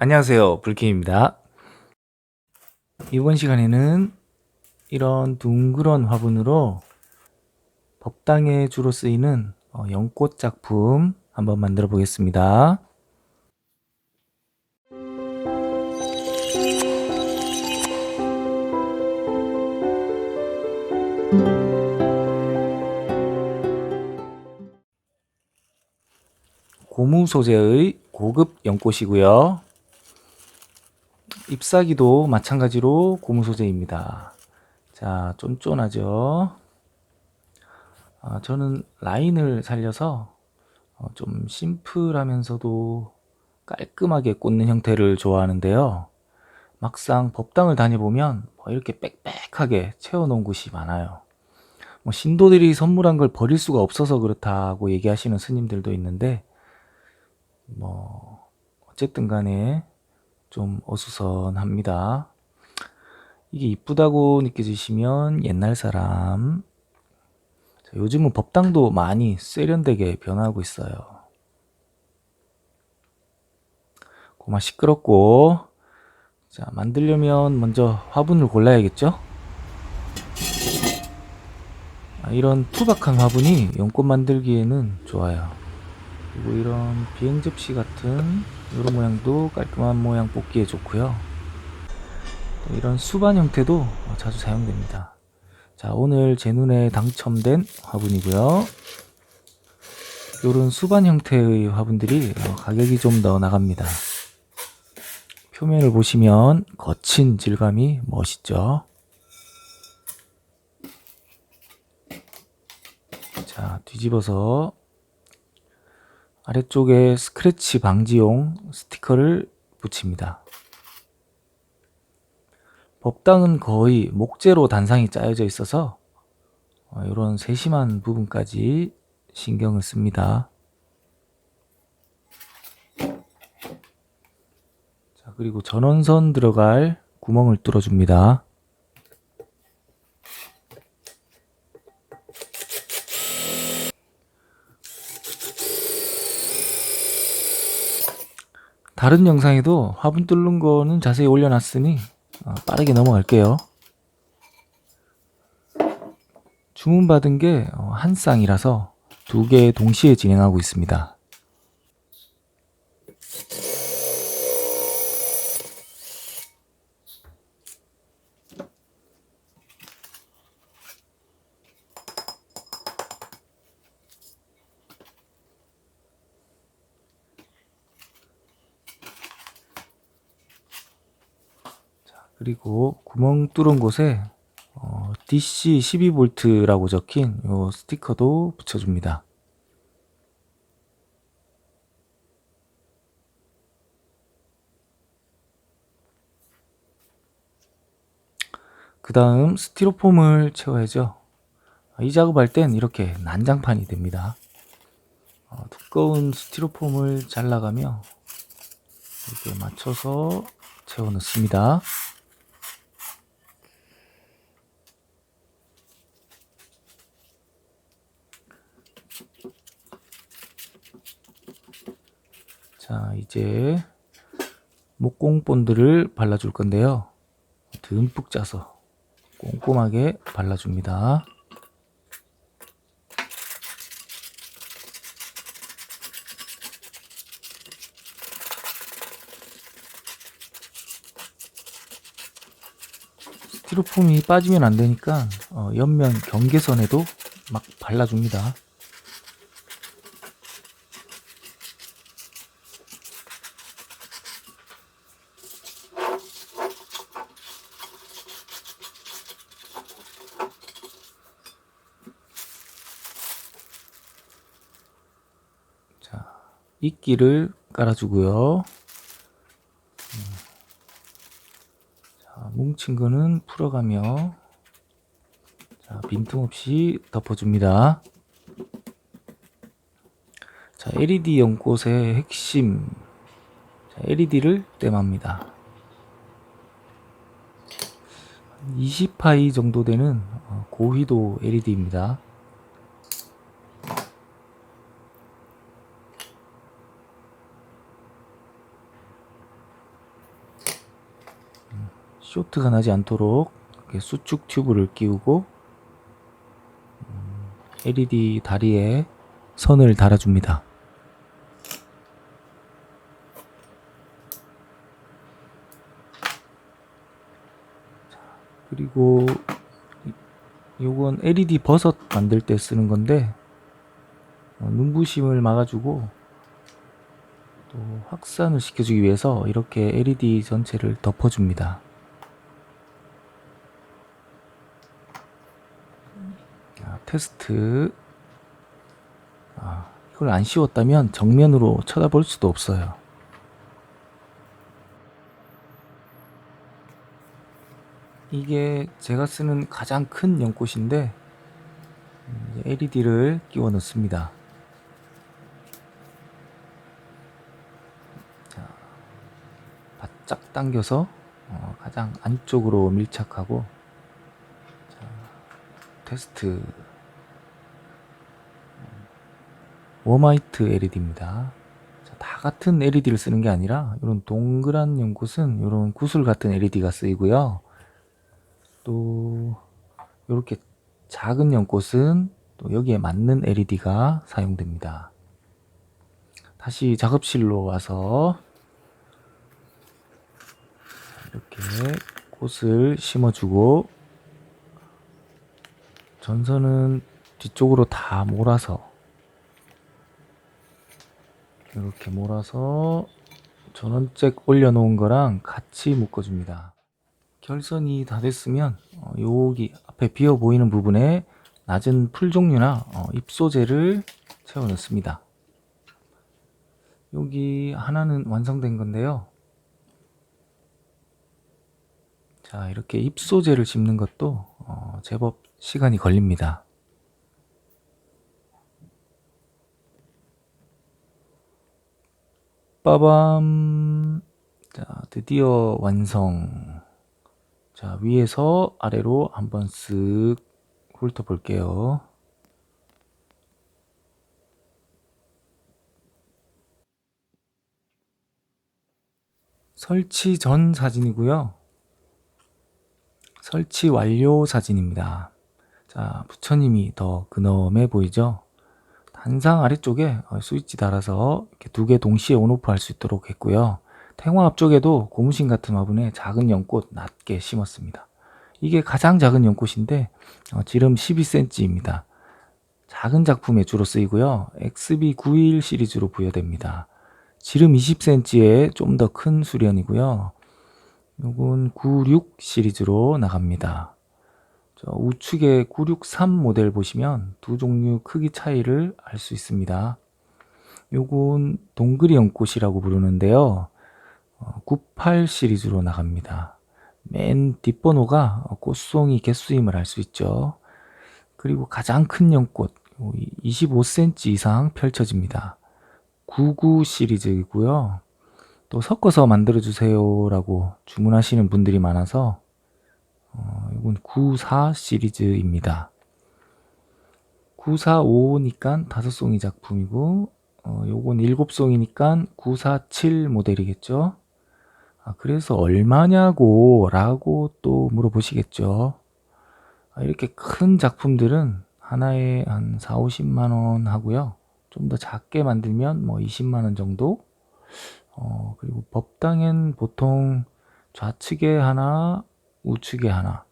안녕하세요. 불킴입니다. 이번 시간에는 이런 둥그런 화분으로 법당에 주로 쓰이는 어, 연꽃 작품 한번 만들어 보겠습니다. 고무 소재의 고급 연꽃이고요. 잎사귀도 마찬가지로 고무 소재입니다. 자, 쫀쫀하죠? 아, 저는 라인을 살려서 어, 좀 심플하면서도 깔끔하게 꽂는 형태를 좋아하는데요. 막상 법당을 다녀보면 뭐 이렇게 빽빽하게 채워놓은 곳이 많아요. 뭐 신도들이 선물한 걸 버릴 수가 없어서 그렇다고 얘기하시는 스님들도 있는데, 뭐, 어쨌든 간에 좀 어수선합니다. 이게 이쁘다고 느껴지시면 옛날 사람. 자, 요즘은 법당도 많이 세련되게 변하고 있어요. 고마 시끄럽고. 자, 만들려면 먼저 화분을 골라야겠죠? 아, 이런 투박한 화분이 연꽃 만들기에는 좋아요. 그리고 이런 비행 접시 같은 이런 모양도 깔끔한 모양 뽑기에 좋고요. 또 이런 수반 형태도 자주 사용됩니다. 자, 오늘 제 눈에 당첨된 화분이고요. 이런 수반 형태의 화분들이 어, 가격이 좀 더 나갑니다. 표면을 보시면 거친 질감이 멋있죠. 자, 뒤집어서 아래쪽에 스크래치 방지용 스티커를 붙입니다. 법당은 거의 목재로 단상이 짜여져 있어서 이런 세심한 부분까지 신경을 씁니다. 자, 그리고 전원선 들어갈 구멍을 뚫어줍니다. 다른 영상에도 화분 뚫는 거는 자세히 올려놨으니 어, 빠르게 넘어갈게요. 주문받은 게 어, 한 쌍이라서 두 개 동시에 진행하고 있습니다. 그리고 구멍 뚫은 곳에 어, DC 12V라고 적힌 요 스티커도 붙여줍니다. 그 다음 스티로폼을 채워야죠. 이 작업할 땐 이렇게 난장판이 됩니다. 어, 두꺼운 스티로폼을 잘라가며 이렇게 맞춰서 채워 넣습니다. 자, 이제 목공 본드를 발라줄 건데요. 듬뿍 짜서 꼼꼼하게 발라줍니다. 스티로폼이 빠지면 안 되니까 어, 옆면 경계선에도 막 발라줍니다. 이끼를 깔아주고요. 자, 뭉친 거는 풀어가며 자, 빈틈없이 덮어줍니다. 자, LED 연꽃의 핵심 자, LED를 땜합니다. 20파이 정도 되는 어, 고휘도 LED입니다. 쇼트가 나지 않도록 수축 튜브를 끼우고 음, LED 다리에 선을 달아줍니다. 자, 그리고 이- 요건 LED 버섯 만들 때 쓰는 건데 어, 눈부심을 막아주고 또 확산을 시켜주기 위해서 이렇게 LED 전체를 덮어줍니다. 자, 테스트. 아, 이걸 안 씌웠다면 정면으로 쳐다볼 수도 없어요. 이게 제가 쓰는 가장 큰 연꽃인데 LED를 끼워 넣습니다. 자, 바짝 당겨서 어, 가장 안쪽으로 밀착하고 자, 테스트 웜화이트 LED입니다. 다 같은 LED를 쓰는 게 아니라 이런 동그란 연꽃은 이런 구슬 같은 LED가 쓰이고요. 또 이렇게 작은 연꽃은 또 여기에 맞는 LED가 사용됩니다. 다시 작업실로 와서 이렇게 꽃을 심어주고 전선은 뒤쪽으로 다 몰아서 이렇게 몰아서 전원잭 올려놓은 거랑 같이 묶어줍니다. 결선이 다 됐으면 어, 여기 앞에 비어 보이는 부분에 낮은 풀 종류나 어, ip소재를 채워 넣습니다. 여기 하나는 완성된 건데요. 자 이렇게 ip소재를 짚는 것도 어, 제법 시간이 걸립니다. 빠밤. 자 드디어 완성. 자 위에서 아래로 한번 쓱 훑어 볼게요. 설치 전 사진이고요. 설치 완료 사진입니다 자 부처님이 더 근엄해 보이죠 단상 아래쪽에 어, 스위치 달아서 이렇게 두 개 동시에 온오프 할 수 있도록 했고요. 탱화 앞쪽에도 고무신 같은 화분에 작은 연꽃 낮게 심었습니다. 이게 가장 작은 연꽃인데 어, 지름 12cm입니다. 작은 작품에 주로 쓰이고요. XB91 시리즈로 부여됩니다. 지름 20cm에 좀 더 큰 수련이고요. 요건 96 시리즈로 나갑니다. 저 우측에 963 모델 보시면 두 종류 크기 차이를 알 수 있습니다. 요건 동그리 연꽃이라고 부르는데요. 98 시리즈로 나갑니다. 맨 뒷번호가 꽃송이 개수임을 알 수 있죠. 그리고 가장 큰 연꽃 25cm 이상 펼쳐집니다. 99 시리즈이고요. 또 섞어서 만들어 주세요라고 주문하시는 분들이 많아서 어, 이건 94 시리즈입니다. 945니까 다섯 송이 작품이고 어, 요건 일곱 송이니까 947 모델이겠죠. 아, 그래서 얼마냐고 라고 또 물어보시겠죠. 아, 이렇게 큰 작품들은 하나에 한 4, 50만 원 하고요. 좀 더 작게 만들면 뭐 20만 원 정도. 어, 그리고 법당엔 보통 좌측에 하나, 우측에 하나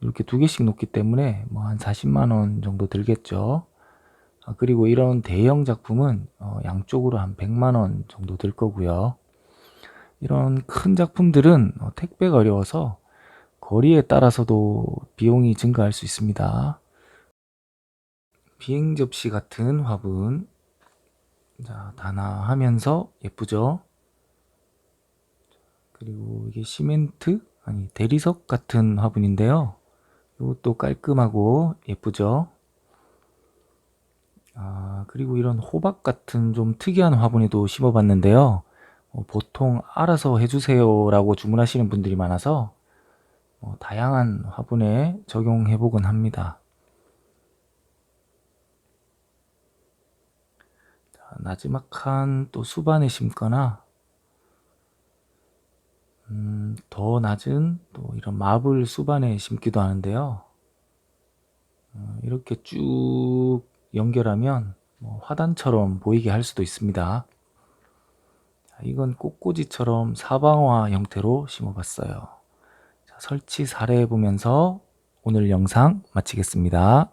이렇게 두 개씩 놓기 때문에 뭐 한 40만 원 정도 들겠죠. 아, 그리고 이런 대형 작품은 어, 양쪽으로 한 100만 원 정도 들 거고요. 이런 큰 작품들은 어, 택배가 어려워서 거리에 따라서도 비용이 증가할 수 있습니다. 비행 접시 같은 화분. 자, 단화하면서 예쁘죠? 그리고 이게 시멘트 아니 대리석 같은 화분인데요. 이것도 깔끔하고 예쁘죠. 아 그리고 이런 호박 같은 좀 특이한 화분에도 심어봤는데요. 어, 보통 알아서 해주세요라고 주문하시는 분들이 많아서 어, 다양한 화분에 적용해보곤 합니다. 자, 나지막한 또 수반에 심거나 음, 더 낮은 또 이런 마블 수반에 심기도 하는데요. 어, 이렇게 쭉 연결하면 뭐 화단처럼 보이게 할 수도 있습니다. 자, 이건 꽃꽂이처럼 사방화 형태로 심어봤어요. 자, 설치 사례 보면서 오늘 영상 마치겠습니다.